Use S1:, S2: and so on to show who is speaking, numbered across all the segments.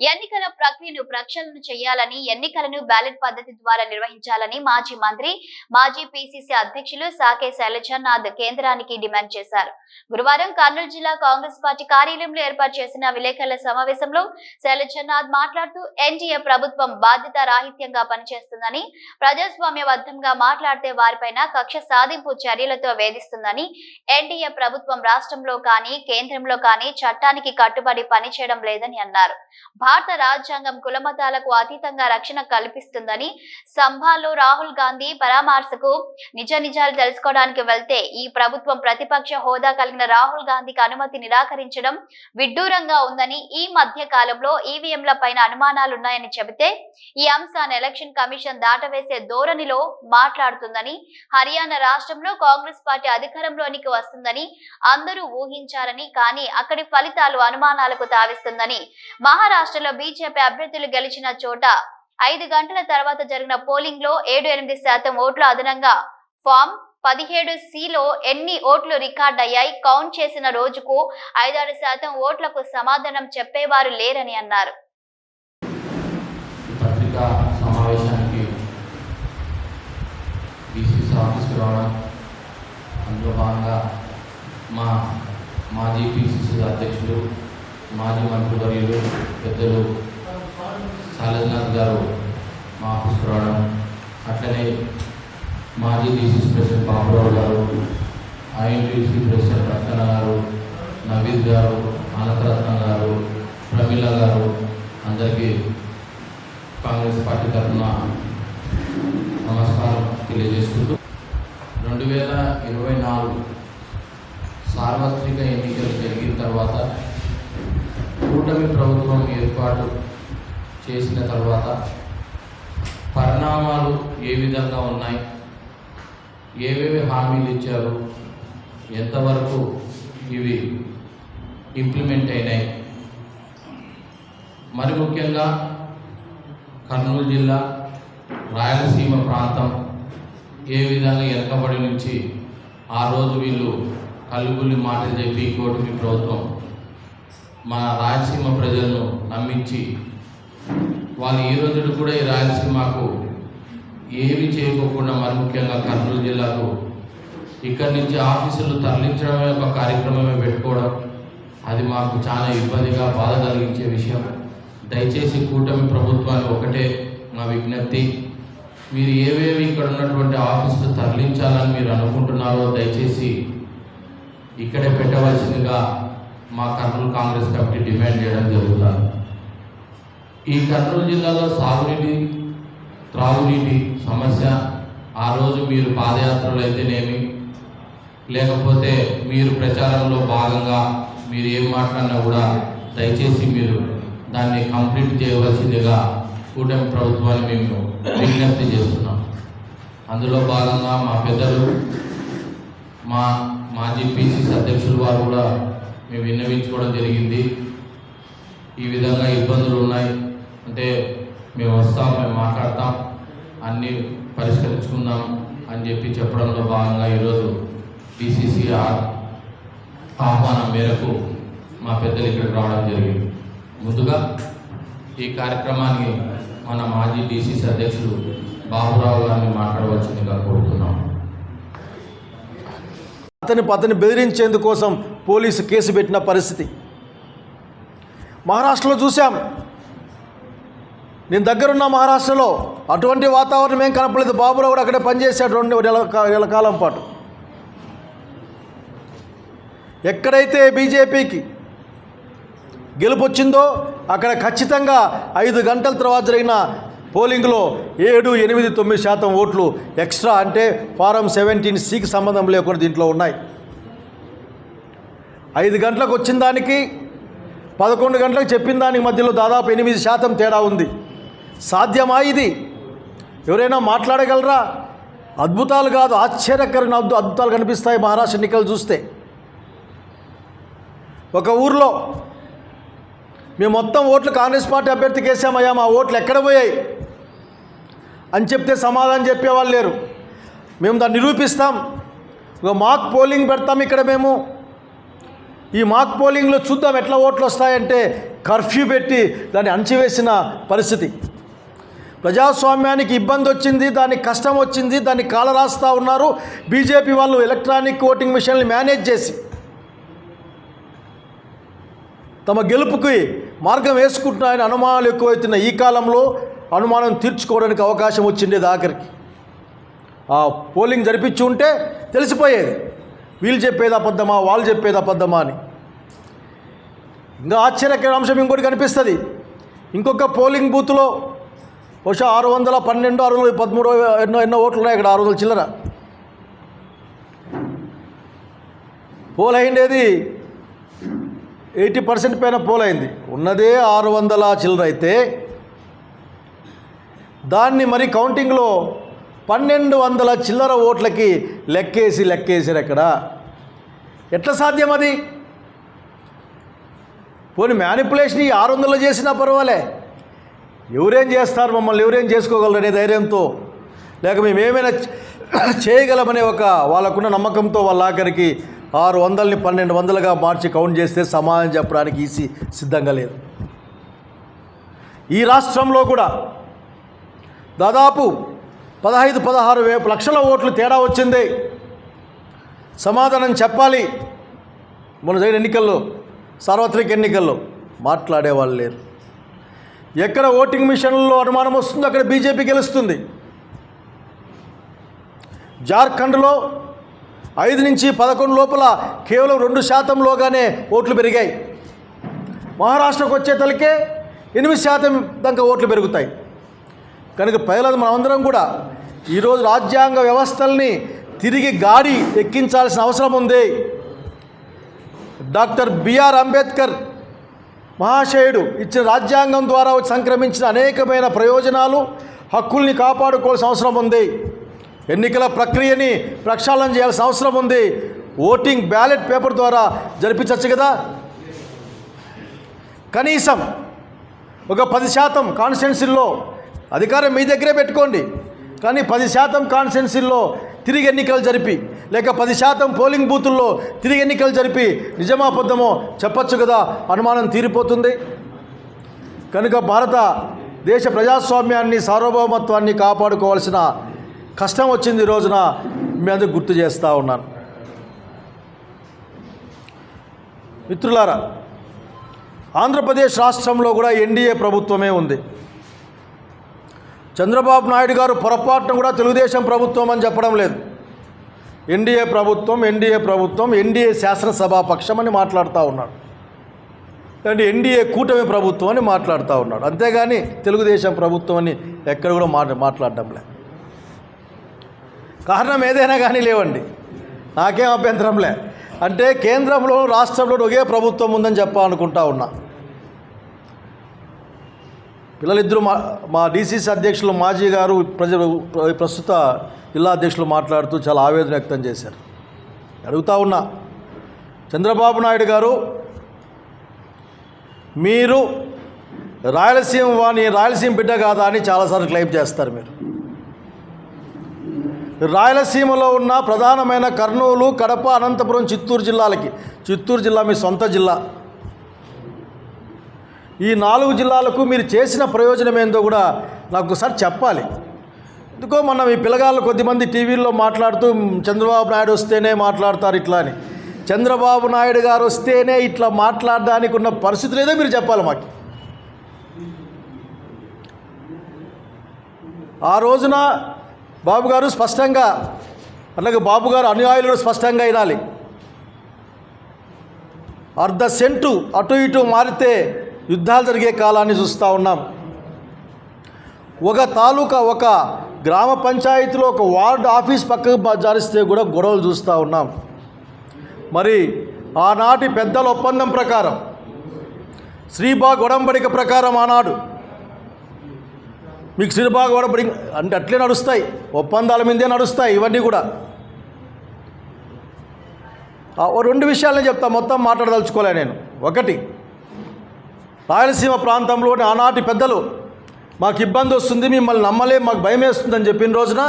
S1: ఎన్నికల ప్రక్రియను ప్రక్షాళన చేయాలని ఎన్నికలను బ్యాలెట్ పద్ధతి ద్వారా నిర్వహించాలని మాజీ మంత్రి మాజీ పిసిసి అధ్యక్షులు సాకే శైలజానాథ్ కేంద్రానికి డిమాండ్ చేశారు. గురువారం కర్నూలు జిల్లా కాంగ్రెస్ పార్టీ కార్యాలయంలో ఏర్పాటు చేసిన విలేకరుల సమావేశంలో శైలజానాథ్ మాట్లాడుతూ ఎన్డీఏ ప్రభుత్వం బాధ్యత రాహిత్యంగా పనిచేస్తుందని ప్రజాస్వామ్యబద్ధంగా మాట్లాడితే వారిపైన కక్ష సాధింపు చర్యలతో వేధిస్తుందని ఎన్డీఏ ప్రభుత్వం రాష్ట్రంలో కానీ కేంద్రంలో కానీ చట్టానికి కట్టుబడి పనిచేయడం లేదని అన్నారు. భారత రాజ్యాంగం కులమతాలకు అతీతంగా రక్షణ కల్పిస్తుందని సంభాలో రాహుల్ గాంధీ పరామర్శకు నిజ నిజాలు తెలుసుకోవడానికి వెళ్తే ఈ ప్రభుత్వం ప్రతిపక్ష హోదా కలిగిన రాహుల్ గాంధీకి అనుమతి నిరాకరించడం విడ్డూరంగా ఉందని ఈ మధ్య కాలంలో ఈవీఎంల పైన అనుమానాలున్నాయని చెబితే ఈ అంశాన్ని ఎలక్షన్ కమిషన్ దాటవేసే ధోరణిలో మాట్లాడుతుందని హర్యానా రాష్ట్రంలో కాంగ్రెస్ పార్టీ అధికారంలోనికి వస్తుందని అందరూ ఊహించారని కానీ అక్కడి ఫలితాలు అనుమానాలకు తావిస్తుందని మహారాష్ట్ర రాష్ట్రంలో బీజేపీ అభ్యర్థులు గెలిచిన చోట ఐదు గంటల తర్వాత జరిగిన పోలింగ్లో ఏడు ఎనిమిది శాతం ఓట్లు అదనంగా ఫామ్ పదిహేడు సిలో ఎన్ని ఓట్లు రికార్డ్ అయ్యాయి కౌంట్ చేసిన రోజుకు ఐదారు శాతం ఓట్లకు సమాధానం చెప్పేవారు లేరని అన్నారు.
S2: సమావేశానికి అందులో భాగంగా మా మాజీ పిసిసి అధ్యక్షుడు మాజీ మంత్రివర్యులు పెద్దలు సాలజ్నాథ్ గారు మా ఆఫీస్కి రావడం అట్లనే మాజీ డీసీసీ ప్రెసిడెంట్ బాబురావు గారు ఐఎన్టీసీ ప్రెసిడెంట్ రత్న గారు నవీద్ గారు అనంతరత్న గారు ప్రమీల గారు అందరికీ కాంగ్రెస్ పార్టీ తరఫున నమస్కారం తెలియజేసుకుంటూ రెండు వేల ఇరవై నాలుగు సార్వత్రిక ఎన్నికలు జరిగిన తర్వాత కూటమి ప్రభుత్వం ఏర్పాటు చేసిన తర్వాత పరిణామాలు ఏ విధంగా ఉన్నాయి? ఏవేవి హామీలు ఇచ్చారు? ఎంతవరకు ఇవి ఇంప్లిమెంట్ అయినాయి? మరి ముఖ్యంగా కర్నూలు జిల్లా రాయలసీమ ప్రాంతం ఏ విధంగా వెనకబడి నుంచి ఆ రోజు వీళ్ళు కల్లుగుల్లి మాటలు చెప్పి కూటమి ప్రభుత్వం మన రాయలసీమ ప్రజలను నమ్మించి వాళ్ళు ఈ రోజు కూడా ఈ రాయలసీమకు ఏమి చేయకోకుండా మరి ముఖ్యంగా కర్నూలు జిల్లాకు ఇక్కడి నుంచి ఆఫీసులు తరలించడమే ఒక కార్యక్రమమే పెట్టుకోవడం అది మాకు చాలా ఇబ్బందిగా బాధ కలిగించే విషయం. దయచేసి కూటమి ప్రభుత్వాన్ని ఒకటే మా విజ్ఞప్తి. మీరు ఏవేవి ఇక్కడ ఉన్నటువంటి ఆఫీసులు తరలించాలని మీరు అనుకుంటున్నారో దయచేసి ఇక్కడే పెట్టవలసిందిగా మా కర్నూలు కాంగ్రెస్ కమిటీ డిమాండ్ చేయడం జరుగుతుంది. ఈ కర్నూలు జిల్లాలో సాగునీటి త్రాగునీటి సమస్య ఆ రోజు మీరు పాదయాత్రలు అయితేనేమి లేకపోతే మీరు ప్రచారంలో భాగంగా మీరు ఏం మాట్లాడినా కూడా దయచేసి మీరు దాన్ని కంప్లీట్ చేయవలసిందిగా కూటమి ప్రభుత్వాన్ని మేము విజ్ఞప్తి చేస్తున్నాం. అందులో భాగంగా మా పెద్దలు మా మాజీ పిసిసి అధ్యక్షులు వారు కూడా మేము విన్నవించుకోవడం జరిగింది. ఈ విధంగా ఇబ్బందులు ఉన్నాయి. అంటే మేము వస్తాం మేము మాట్లాడతాం అన్నీ పరిష్కరించుకుందాం అని చెప్పి చెప్పడంలో భాగంగా ఈరోజు బీసీసీఆర్ ఆహ్వానం మేరకు మా పెద్దలు ఇక్కడికి రావడం జరిగింది. ముందుగా ఈ కార్యక్రమానికి మన మాజీ డీసీసీ అధ్యక్షుడు బాబురావు గారిని మాట్లాడవలసిందిగా కోరుతున్నాం.
S3: అతని పతని బెదిరించేందుకోసం పోలీసు కేసు పెట్టిన పరిస్థితి. మహారాష్ట్రలో చూసాం నేను దగ్గరున్న మహారాష్ట్రలో అటువంటి వాతావరణం ఏం కనపడలేదు. బాబురావు కూడా అక్కడే పనిచేశాడు రెండు నెల నెల కాలం పాటు. ఎక్కడైతే బీజేపీకి గెలుపొచ్చిందో అక్కడ ఖచ్చితంగా ఐదు గంటల తర్వాత జరిగిన పోలింగ్లో ఏడు ఎనిమిది తొమ్మిది శాతం ఓట్లు ఎక్స్ట్రా అంటే ఫారం సెవెంటీన్ సికి సంబంధం లేకుండా దీంట్లో ఉన్నాయి. ఐదు గంటలకు వచ్చిన దానికి పదకొండు గంటలకు చెప్పిన దానికి మధ్యలో దాదాపు ఎనిమిది శాతం తేడా ఉంది. సాధ్యమా ఇది? ఎవరైనా మాట్లాడగలరా? అద్భుతాలు కాదు ఆశ్చర్యకరమైన అద్భు అద్భుతాలు కనిపిస్తాయి మహారాష్ట్ర ఎన్నికలు చూస్తే. ఒక ఊర్లో మేము మొత్తం ఓట్లు కాంగ్రెస్ పార్టీ అభ్యర్థికి వేసామయ్యా మా ఓట్లు ఎక్కడ పోయాయి? అని చెప్తే సమాధానం చెప్పేవాళ్ళు లేరు. మేము దాన్ని నిరూపిస్తాం. ఒక మాక్ పోలింగ్ పెడతాం ఇక్కడ మేము. ఈ మాక్ పోలింగ్లో చూద్దాం ఎట్లా ఓట్లు వస్తాయంటే కర్ఫ్యూ పెట్టి దాన్ని అణచివేసిన పరిస్థితి. ప్రజాస్వామ్యానికి ఇబ్బంది వచ్చింది దానికి కష్టం వచ్చింది దాన్ని కాలరాస్తూ ఉన్నారు. బీజేపీ వాళ్ళు ఎలక్ట్రానిక్ ఓటింగ్ మిషన్లు మేనేజ్ చేసి. తమ గెలుపుకి మార్గం వేసుకుంటున్నాయని అనుమానాలు ఎక్కువైతున్న ఈ కాలంలో అనుమానం తీర్చుకోవడానికి అవకాశం వచ్చిండేది ఆఖరికి ఆ పోలింగ్ జరిపించి ఉంటే తెలిసిపోయేది. వీళ్ళు చెప్పేది అబద్ధమా వాళ్ళు చెప్పేది అబద్ధమా అని. ఇంకా ఆశ్చర్యకర అంశం ఇంకోటి కనిపిస్తుంది. ఇంకొక పోలింగ్ బూత్లో బహుశా ఆరు వందల పన్నెండు ఆరు వందల పదమూడు ఎన్నో ఎన్నో ఓట్లు ఉన్నాయి ఇక్కడ ఆరు వందల చిల్లర. పోల్ అయిండేది ఎయిటీ పర్సెంట్ పైన పోల్ అయింది. ఉన్నదే ఆరు వందల చిల్లర అయితే దాన్ని మరి కౌంటింగ్లో పన్నెండు వందల చిల్లర ఓట్లకి లెక్కేసి లెక్కేసారు ఎక్కడ? ఎట్లా సాధ్యం అది? పోనీ మ్యానిపులేషన్ ఈ ఆరు వందలు చేసినా పర్వాలే. ఎవరేం చేస్తారు మమ్మల్ని? ఎవరేం చేసుకోగలరు అనే ధైర్యంతో. లేక మేము ఏమైనా చేయగలమనే ఒక వాళ్ళకున్న నమ్మకంతో వాళ్ళ ఆఖరికి ఆరు వందలని పన్నెండు వందలుగా మార్చి కౌంట్ చేస్తే సమాధానం చెప్పడానికి ఈసీ సిద్ధంగా లేదు. ఈ రాష్ట్రంలో కూడా దాదాపు పదహైదు పదహారు వే లక్షల ఓట్లు తేడా వచ్చింది. సమాధానం చెప్పాలి. మన జరిగిన ఎన్నికల్లో సార్వత్రిక ఎన్నికల్లో మాట్లాడేవాళ్ళు లేరు. ఎక్కడ ఓటింగ్ మిషన్లో అనుమానం వస్తుందో అక్కడ బీజేపీ గెలుస్తుంది. జార్ఖండ్లో ఐదు నుంచి పదకొండు లోపల కేవలం రెండు శాతంలోగానే ఓట్లు పెరిగాయి. మహారాష్ట్రకు వచ్చే తలకే ఎనిమిది శాతం దాకా ఓట్లు పెరుగుతాయి. కనుక ప్రజలు మనమందరం కూడా ఈరోజు రాజ్యాంగ వ్యవస్థల్ని తిరిగి గాడి ఎక్కించాల్సిన అవసరం ఉంది. డాక్టర్ బిఆర్ అంబేద్కర్ మహాశయుడు ఇచ్చిన రాజ్యాంగం ద్వారా సంక్రమించిన అనేకమైన ప్రయోజనాలు హక్కుల్ని కాపాడుకోవాల్సిన అవసరం ఉంది. ఎన్నికల ప్రక్రియని ప్రక్షాళన చేయాల్సిన అవసరం ఉంది. ఓటింగ్ బ్యాలెట్ పేపర్ ద్వారా జరిపించవచ్చు కదా? కనీసం ఒక పది శాతం కాన్స్టిట్యున్సీల్లో అధికారం మీ దగ్గరే పెట్టుకోండి. కానీ పది శాతం కాన్స్టెన్సీల్లో తిరిగి ఎన్నికలు జరిపి లేక పది శాతం పోలింగ్ బూతుల్లో తిరిగి ఎన్నికలు జరిపి నిజమా అబద్ధమో కదా అనుమానం తీరిపోతుంది. కనుక భారత దేశ ప్రజాస్వామ్యాన్ని సార్వభౌమత్వాన్ని కాపాడుకోవాల్సిన కష్టం వచ్చింది ఈ రోజున మీ అందరికి గుర్తు చేస్తూ ఉన్నాను. మిత్రులారా ఆంధ్రప్రదేశ్ రాష్ట్రంలో కూడా ఎన్డీఏ ప్రభుత్వమే ఉంది. చంద్రబాబు నాయుడు గారు పొరపాటున కూడా తెలుగుదేశం ప్రభుత్వం అని చెప్పడం లేదు. ఎన్డీఏ ప్రభుత్వం ఎన్డీఏ ప్రభుత్వం ఎన్డీఏ శాసనసభా పక్షం అని మాట్లాడుతూ ఉన్నాడు. అంటే ఎన్డీఏ కూటమి ప్రభుత్వం అని మాట్లాడుతూ ఉన్నాడు. అంతేగాని తెలుగుదేశం ప్రభుత్వం అని ఎక్కడ కూడా మాట మాట్లాడడం లే కారణం ఏదైనా కానీ లేవండి. నాకేం అభ్యంతరం లే. అంటే కేంద్రంలో రాష్ట్రంలో ఒకే ప్రభుత్వం ఉందని చెప్పాలనుకుంటా ఉన్నా. పిల్లలిద్దరూ మా మా డీసీసీ అధ్యక్షులు మాజీ గారు ప్రజ ప్రస్తుత జిల్లా అధ్యక్షులు మాట్లాడుతూ చాలా ఆవేదన వ్యక్తం చేశారు. అడుగుతా ఉన్నా చంద్రబాబు నాయుడు గారు మీరు రాయలసీమ వాణి రాయలసీమ బిడ్డ కాదా అని చాలాసార్లు క్లెయిమ్ చేస్తారు మీరు. రాయలసీమలో ఉన్న ప్రధానమైన కర్నూలు కడప అనంతపురం చిత్తూరు జిల్లాలకి చిత్తూరు జిల్లా మీ సొంత జిల్లా. ఈ నాలుగు జిల్లాలకు మీరు చేసిన ప్రయోజనం ఏందో కూడా నాకు ఒకసారి చెప్పాలి. ఎందుకో మనం మీ పిల్లగాళ్ళు కొద్దిమంది టీవీల్లో మాట్లాడుతూ చంద్రబాబు నాయుడు వస్తేనే మాట్లాడతారు ఇట్లా అని. చంద్రబాబు నాయుడు గారు వస్తేనే ఇట్లా మాట్లాడడానికి ఉన్న పరిస్థితులు ఏదో మీరు చెప్పాలి మాకు. ఆ రోజున బాబు గారు స్పష్టంగా అలాగే బాబు గారు అనుయాయులు స్పష్టంగా వినాలి. అర్ధ సెంటు అటు ఇటు మారితే యుద్ధాలు జరిగే కాలాన్ని చూస్తూ ఉన్నాం. ఒక తాలూకా ఒక గ్రామ పంచాయతీలో ఒక వార్డు ఆఫీస్ పక్కకు జారిస్తే కూడా గొడవలు చూస్తూ ఉన్నాం. మరి ఆనాటి పెద్దల ఒప్పందం ప్రకారం శ్రీబాగ్ ఒడంబడిక ప్రకారం ఆనాడు మీకు శ్రీబాగ్ ఒడంబడి అంటే అట్లే నడుస్తాయి ఒప్పందాల మీదే నడుస్తాయి ఇవన్నీ కూడా. ఆ, రెండు విషయాలను చెప్తా మొత్తం మాట్లాడదలుచుకోలే నేను. ఒకటి రాయలసీమ ప్రాంతంలోని ఆనాటి పెద్దలు మాకు ఇబ్బంది వస్తుంది మిమ్మల్ని నమ్మలే మాకు భయం వేస్తుందని చెప్పిన రోజున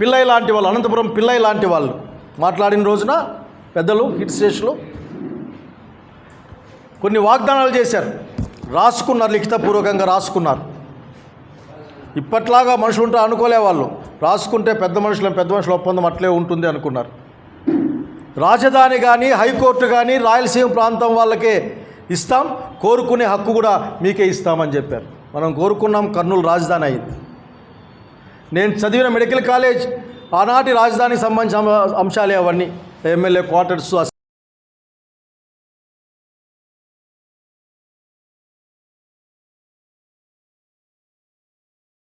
S3: పిల్లయ్య లాంటి వాళ్ళు అనంతపురం పిల్లయ్య లాంటి వాళ్ళు మాట్లాడిన రోజున పెద్దలు హిట్ స్టేషన్లో కొన్ని వాగ్దానాలు చేశారు. రాసుకున్నారు లిఖితపూర్వకంగా రాసుకున్నారు. ఇప్పట్లాగా మనుషులు ఉంటారు అనుకోలే వాళ్ళు. రాసుకుంటే పెద్ద మనుషులు పెద్ద మనుషుల ఒప్పందం అట్లే ఉంటుంది అనుకున్నారు. రాజధాని కానీ హైకోర్టు కానీ రాయలసీమ ప్రాంతం వాళ్ళకే ఇస్తాం కోరుకునే హక్కు కూడా మీకే ఇస్తామని చెప్పారు. మనం కోరుకున్నాం కర్నూలు రాజధాని అయింది. నేను చదివిన మెడికల్ కాలేజ్ ఆనాటి రాజధానికి సంబంధించిన అంశాలే అవన్నీ. MLA quarters